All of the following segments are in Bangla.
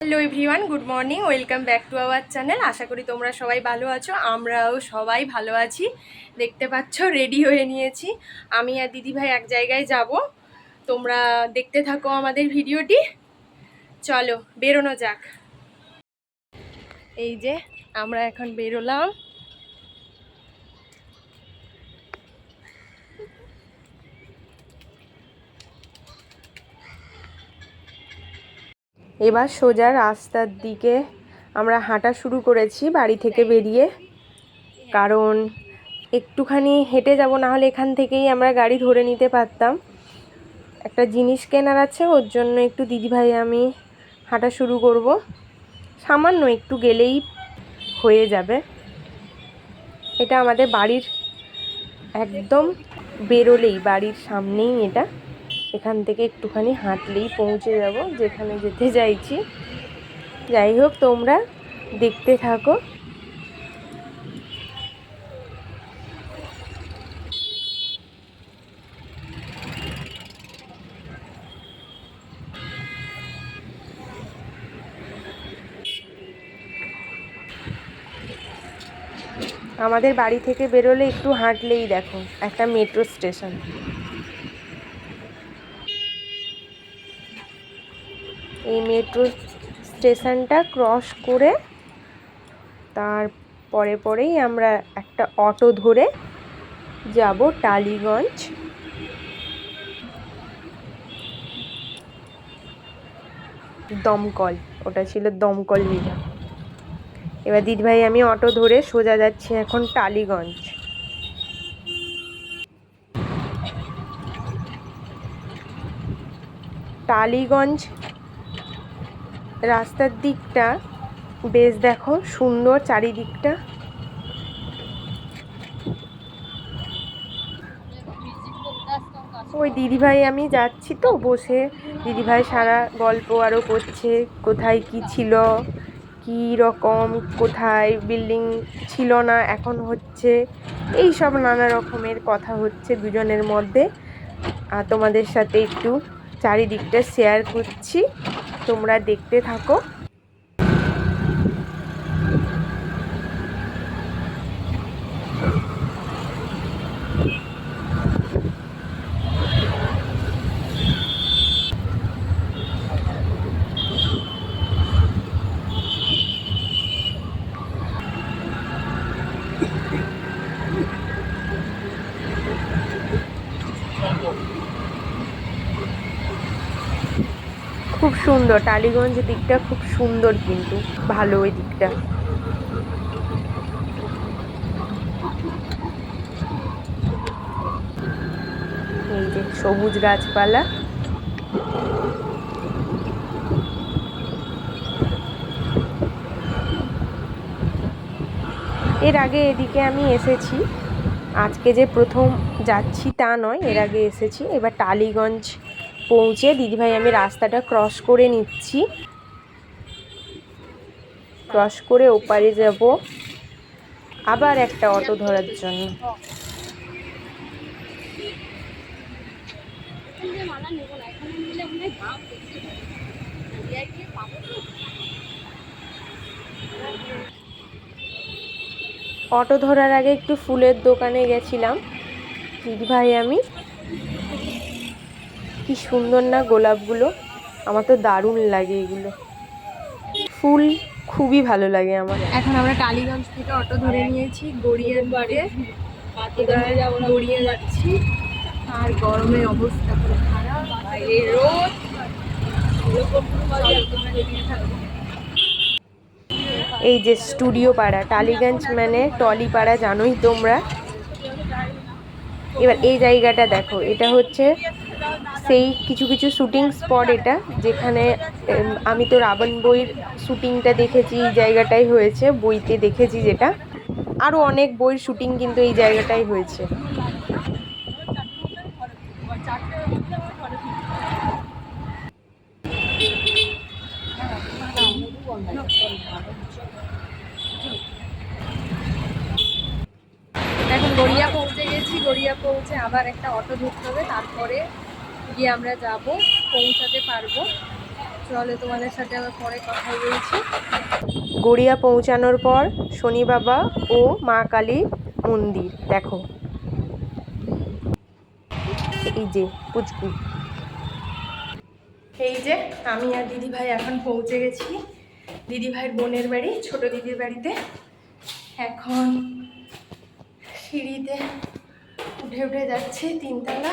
Hello everyone good morning welcome back to our channel আশা করি তোমরা সবাই ভালো আছো, আমরাও সবাই ভালো আছি। দেখতে পাচ্ছ রেডি হয়ে নিয়েছি। আমি আর দিদিভাই এক জায়গায় যাব। তোমরা দেখতে থাকো আমাদের ভিডিওটি। চলো, বেরোনো যাক। এই যে, আমরা এখন বেরোলাম। এবার সোজা রাস্তার দিকে আমরা হাঁটা শুরু করেছি বাড়ি থেকে বেরিয়ে। কারণ একটুখানি হেঁটে যাব না হলে এখান থেকেই আমরা গাড়ি ধরে নিতে পারতাম। একটা জিনিস কেনার আছে, ওর জন্য একটু দিদিভাই আমি হাঁটা শুরু করব। সামান্য একটু গেলেই হয়ে যাবে। এটা আমাদের বাড়ির একদম বেরোলেই, বাড়ির সামনেই এটা। এখান থেকে একটুখানি হাঁটলেই পৌঁছে যাব, যেখানে যেতে চাইছি। যাই হোক, তোমরা দেখতে থাকো। আমাদের বাড়ি থেকে বেরোলে একটু হাঁটলেই দেখো, একটা মেট্রো স্টেশন এই মেট্রো স্টেশনটা ক্রস করে তার পরে পরেই আমরা একটা অটো ধরে যাব টালিগঞ্জ। দমকল, ওটা ছিল দমকল বিভাগ এবার দিদিভাই, আমি অটো ধরে সোজা যাচ্ছি এখন টালিগঞ্জ। টালিগঞ্জ রাস্তার দিকটা বেশ দেখো সুন্দর চারিদিকটা। ওই দিদিভাই, আমি যাচ্ছি তো বসে। দিদিভাই সারা গল্প আরও করছে, কোথায় কি ছিল, কি রকম, কোথায় বিল্ডিং ছিল না, এখন হচ্ছে। এই সব নানা রকমের কথা হচ্ছে দুজনের মধ্যে। আর তোমাদের সাথে একটু চারিদিকটা শেয়ার করছি। তোমরা দেখতে থাকো খুব সুন্দর, টালিগঞ্জ দিকটা খুব সুন্দর কিন্তু, ভালো ওই দিকটা। এই যে সবুজ গাছপালা। এর আগে এদিকে আমি এসেছি। আজকে যে প্রথম যাচ্ছি তা নয়, এর আগে এসেছি। এবার টালিগঞ্জ পৌঁছে দিদিভাই, আমি রাস্তাটা ক্রস করে নিচ্ছি। ক্রস করে ওপারে যাব। আবার একটা অটো ধরার জন্য। অটো ধরার আগে একটু ফুলের দোকানে গেছিলাম। দিদিভাই, আমি কি সুন্দর না গোলাপগুলো? আমার তো দারুণ লাগে এগুলো। ফুল খুবই ভালো লাগে আমার। এখন আমরা টালিগঞ্জ থেকে অটো ধরে নিয়েছি গড়িয়ার বাড়ি গড়িয়ে যাচ্ছি। আর গরমের অবস্থা খুব খারাপ। রোদ। এই যে স্টুডিও পাড়া টালিগঞ্জ মানে টলি পাড়া জানোই তোমরা। এবার এই জায়গাটা দেখো এটা হচ্ছে সেই কিছু কিছু শুটিং স্পট এটা, যেখানে আমি তো রাবণ বইয়ের শুটিংটা দেখেছি, এই জায়গাটাই হয়েছে, বইতে দেখেছি যেটা। আরও অনেক বইয়ের শুটিং কিন্তু এই জায়গাটাই হয়েছে। এখন গড়িয়া পৌঁছে গেছি, গড়িয়া পৌঁছে আবার একটা অটো ধরতে হবে, তারপরে গিয়ে আমরা যাব পৌঁছাতে পারব। চলে তোমাদের সাথে আবার পরে কথা বলছি। গড়িয়া পৌঁছানোর পর শনি বাবা ও মা কালী মন্দির দেখো। এই যে পুচকু। এই যে আমি আর দিদি ভাই এখন পৌঁছে গেছি। দিদি ভাইয়ের বোনের বাড়ি ছোট দিদির বাড়িতে। এখন সিঁড়িতে উঠে উঠে যাচ্ছে তিনতলা।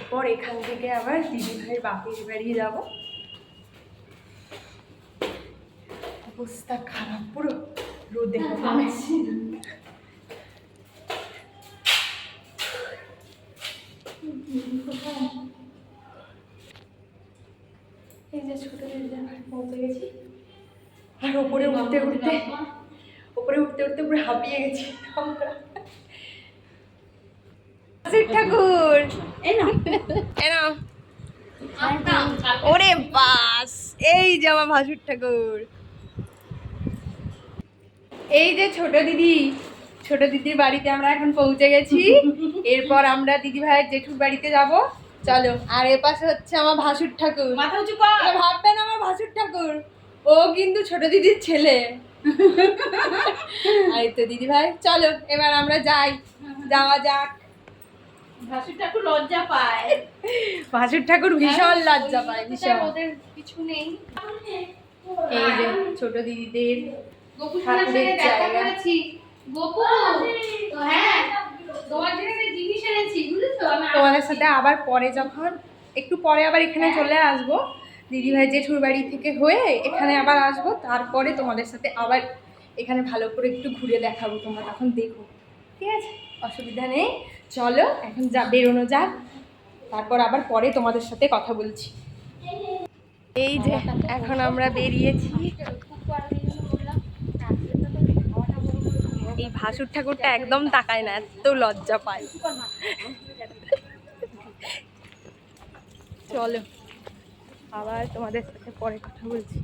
এরপর এখান থেকে আবার দিদি ভাইয়ের বাপের বাড়ি যাব। অবস্থা খারাপ পুরো রোদে এই যে ছোট দিদি পৌঁছে গেছি। আর ওপরে উঠতে উঠতে ওপরে উঠতে উঠতে পুরো হাঁপিয়ে গেছি আমরা। ঠাকুর এই না এনো ওরে বাস এই যে আমার ভাসুর ঠাকুর। এই যে ছোট দিদি ছোট দিদির বাড়িতে আমরা এখন পৌঁছে গেছি। এরপর আমরা দিদি ভাইয়ের জেঠুর বাড়িতে যাব। চলো আর এ পাশে হচ্ছে আমার ভাসুর ঠাকুর। মাথা উঁচু কর। ভাববেন আমার ভাসুর ঠাকুর। ও কিন্তু ছোট দিদির ছেলে। আর তো দিদি ভাই চলো এবার আমরা যাই। যাওয়া যাক। ভাসুরটা একটু লজ্জা পায়। ভাসুর ঠাকুর ভীষণ লজ্জা পায় ভীষণ। ওদের কিছু নেই। এই যে ছোট দিদিদের ঠাকুরের জায়গা। গোপু তো হ্যাঁ তোমার জন্য জিনিস এনেছি বুঝেছ? তোমাদের সাথে আবার পরে যখন একটু পরে আবার এখানে চলে আসব। দিদিভাই জেঠুর বাড়ি থেকে হয়ে এখানে আবার আসব। তারপরে তোমাদের সাথে আবার এখানে ভালো করে একটু ঘুরে দেখাবো তোমরা তখন দেখো ঠিক আছে? অসুবিধা নেই। চলো, এখন যা, বেরোনো যাক। তারপর আবার পরে তোমাদের সাথে কথা বলছি। এই যে, এখন আমরা বেরিয়েছি। এই ভাসুর ঠাকুরটা একদম তাকায় না, এত লজ্জা পায়। চলো, আবার তোমাদের সাথে পরে কথা বলছি।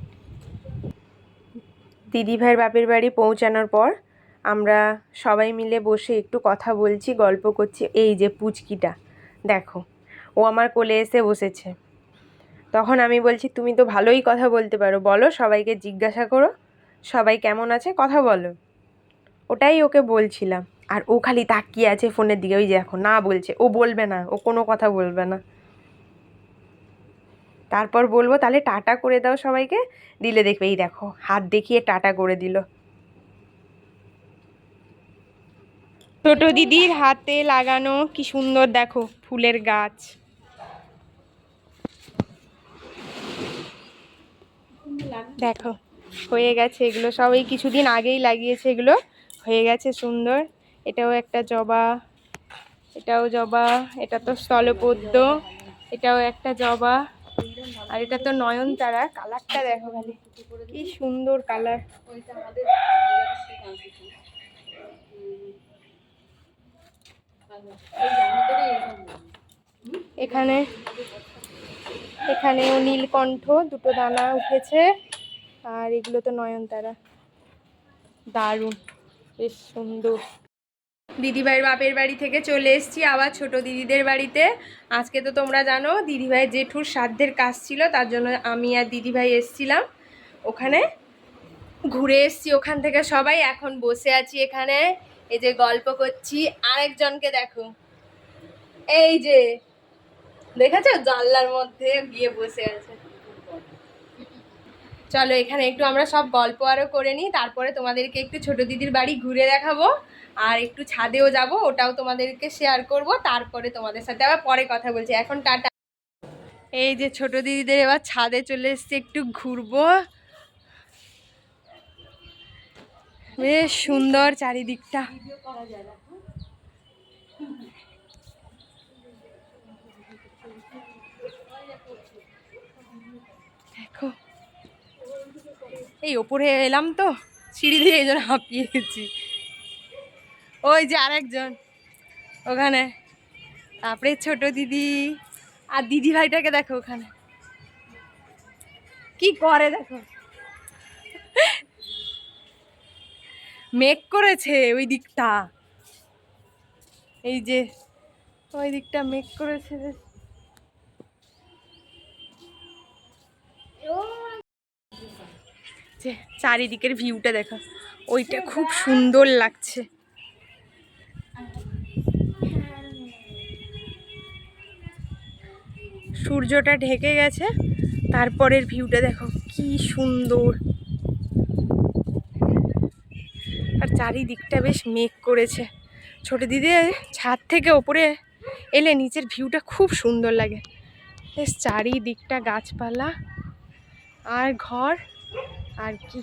দিদি ভাইয়ের বাপের বাড়ি পৌঁছানোর পর আমরা সবাই মিলে বসে একটু কথা বলছি, গল্প করছি, এই যে পুচকিটা। দেখো, ও আমার কোলে এসে বসেছে। তখন আমি বলছি, তুমি তো ভালোই কথা বলতে পারো। বলো, সবাইকে জিজ্ঞাসা করো। সবাই কেমন আছে? কথা বলো। ওটাই ওকে বলছিলাম। আর ও খালি তাকিয়ে আছে ফোনের দিকে। ওই যে এখন, না বলছে। ও বলবে না। ও কোনো কথা বলবে না। তারপর বলব, তাহলে টাটা করে দাও সবাইকে। দিলে দেখবে। এই দেখো, হাত দেখিয়ে টাটা করে দিল। ছোট দিদির হাতে লাগানো, কি সুন্দর দেখো ফুলের গাছ। দেখো, হয়ে গেছে এগুলো সব এই কিছুদিন আগেই লাগিয়েছে এগুলো, হয়ে গেছে সুন্দর। এটাও একটা জবা, এটাও জবা, এটা তো স্থলপদ্ম, এটাও একটা জবা, আর এটা তো নয়নতারা, কালারটা দেখো খালি, কি সুন্দর কালার। এখানে, এখানেও নীলকণ্ঠ, দুটো দানা উঠেছে, আর এগুলো তো নয়নতারা। দারুণ, বেশ সুন্দর। দিদিভাইয়ের বাপের বাড়ি থেকে চলে এসেছি আবার ছোট দিদিদের বাড়িতে। আজকে তো তোমরা জানো, দিদিভাইয়ের জেঠুর শ্রাদ্ধের কাজ ছিল, তার জন্য আমি আর দিদিভাই এসছিলাম। ওখানে ঘুরে এসছি, ওখান থেকে সবাই এখন বসে আছি এখানে। এই যে গল্প করছি, আরেকজনকে দেখো। এই যে, দেখেছ? জানলার মধ্যে গিয়ে বসে আছে। চলো, এখানে একটু আমরা সব গল্প আরও করে নিই, তারপরে তোমাদেরকে একটু ছোট দিদির বাড়ি ঘুরে দেখাবো, আর একটু ছাদেও যাব, ওটাও তোমাদেরকে শেয়ার করব, তারপরে তোমাদের সাথে আবার পরে কথা বলছি। এখন টাটা। এই যে ছোট দিদিদের এবার ছাদে চলে এসছে, একটু ঘুরবো। বেশ সুন্দর চারিদিকটা। দেখো। এই ওপরে এলাম তো, সিঁড়ি দিয়ে এই জন্য হাঁপিয়ে গেছি ওই যে আরেকজন, ওখানে। তারপরে ছোট দিদি আর দিদি ভাইটাকে দেখো ওখানে। কি করে দেখো? মেঘ করেছে ওই দিকটা। এই যে, ওই দিকটা মেঘ করেছে। চারিদিকের ভিউটা দেখো, ওইটা খুব সুন্দর লাগছে। সূর্যটা ঢেকে গেছে, তারপরের ভিউটা দেখো, কি সুন্দর। চারিদিকটা বেশ মেঘ করেছে। ছোট দিদি ছাদ থেকে ওপরে এলে নিচের ভিউটা খুব সুন্দর লাগে। বেশ চারিদিকটা গাছপালা আর ঘর আর কি।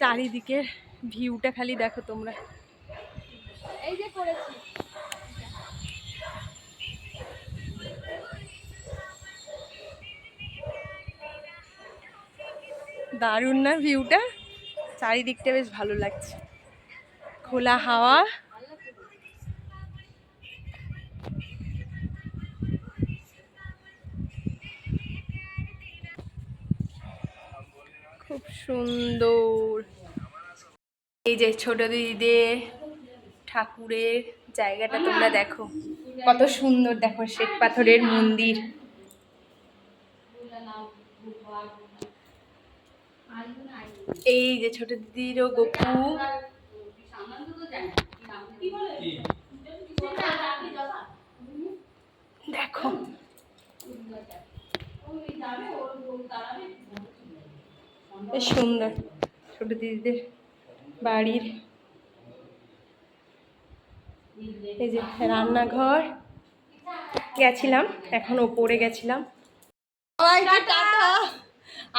চারিদিকের ভিউটা খালি দেখো তোমরা। এই যে করেছি। দারুণ না ভিউটা? চারিদিকটা বেশ ভালো লাগছে। খোলা হাওয়া। খুব সুন্দর। এই যে ছোট দিদিদের ঠাকুরের জায়গাটা তোমরা দেখো। কত সুন্দর দেখো শ্বেত পাথরের মন্দির। এই যে ছোট দিদির ও গপু। দেখো। বেশ সুন্দর ছোট দিদিদের বাড়ির। এই যে রান্নাঘর। গেছিলাম এখন ওপরে গেছিলাম। টাটা।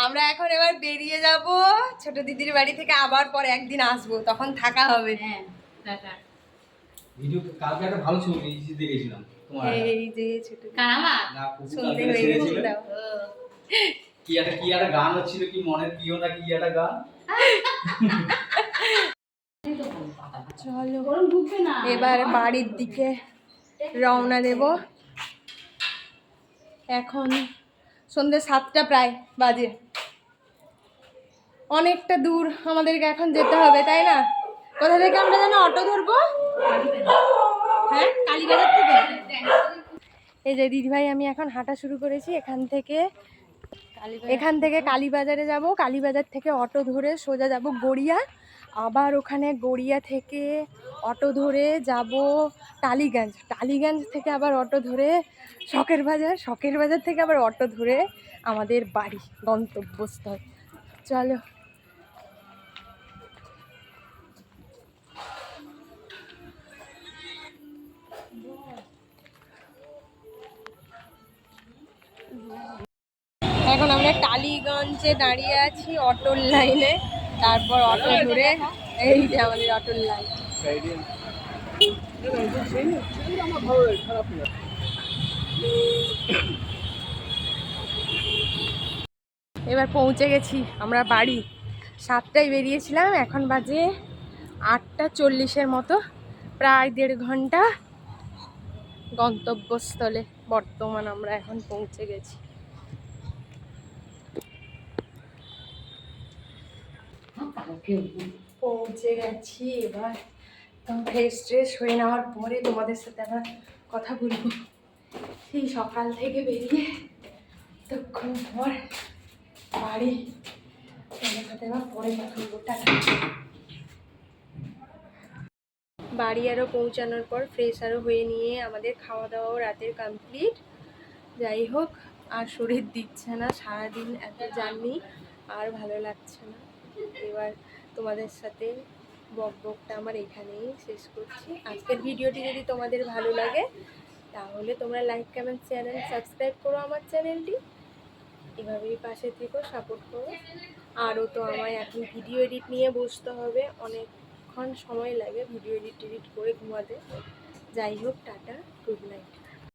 আমরা এখন এবার বেরিয়ে যাব ছোট দিদির বাড়ি থেকে আবার পরে একদিন আসব তখন থাকা হবে। হ্যাঁ ভিডিও কালকে একটা ভালো ছবি দেখেছিলাম তোমার এই যে ছোট কালকে হয়ে দাও। কি একটা কি একটা গান হচ্ছিল কি মনের প্রিয় না কি একটা গান? চলো এবার বাড়ির দিকে রওনা দেব। এখন সন্ধ্যে সাতটা প্রায় বাজে। অনেকটা দূর আমাদেরকে এখন যেতে হবে তাই না? কোথা থেকে আমরা যেন অটো ধরবো? হ্যাঁ কালীবাজার থেকে? এই যে দিদিভাই আমি এখন হাঁটা শুরু করেছি এখান থেকে। এখান থেকে কালীবাজারে যাব। কালীবাজার থেকে অটো ধরে সোজা যাব গড়িয়া। আবার ওখানে গড়িয়া থেকে অটো ধরে যাব টালিগঞ্জ। টালিগঞ্জ থেকে আবার অটো ধরে শখের বাজার শখের বাজার থেকে আবার অটো ধরে আমাদের বাড়ি, গন্তব্যস্থল। চলো। এখন আমরা টালিগঞ্জে দাঁড়িয়ে আছি অটোর লাইনে। তারপর অটো ধরে এই যে আমাদের অটোর লাইন। এবার পৌঁছে গেছি আমরা বাড়ি। সাতটায় বেরিয়েছিলাম, এখন বাজে আটটা চল্লিশের মতো, প্রায় দেড় ঘণ্টা গন্তব্যস্থলে বর্তমান আমরা এখন পৌঁছে গেছি। পৌঁছে গেছি এবার। ফ্রেশ ট্রেশ হয়ে নেওয়ার পরে তোমাদের সাথে আবার কথা বলব। সেই সকাল থেকে বেরিয়ে তখন পর বাড়ি। তোমাদের সাথে আবার পরে কথা বলব। টাটা। বাড়ি আরও পৌঁছানোর পর ফ্রেশ আরও হয়ে নিয়ে আমাদের খাওয়া দাওয়াও রাতের কমপ্লিট যাই হোক, আর শরীর দিচ্ছে না, সারাদিন এত জার্নি, আর ভালো লাগছে না। এবার তোমাদের সাথে বক বকটা আমার এখানেই শেষ করছি। আজকের ভিডিওটি যদি তোমাদের ভালো লাগে, তাহলে তোমরা লাইক কমেন্ট চ্যানেল সাবস্ক্রাইব করো আমার চ্যানেলটি। এভাবেই পাশে থেকো সাপোর্ট করো। আরও তো আমায় এখন ভিডিও এডিট নিয়ে বসতে হবে। অনেকক্ষণ সময় লাগে ভিডিও এডিট এডিট করে ঘুমাতে। যাই হোক, টাটা গুড নাইট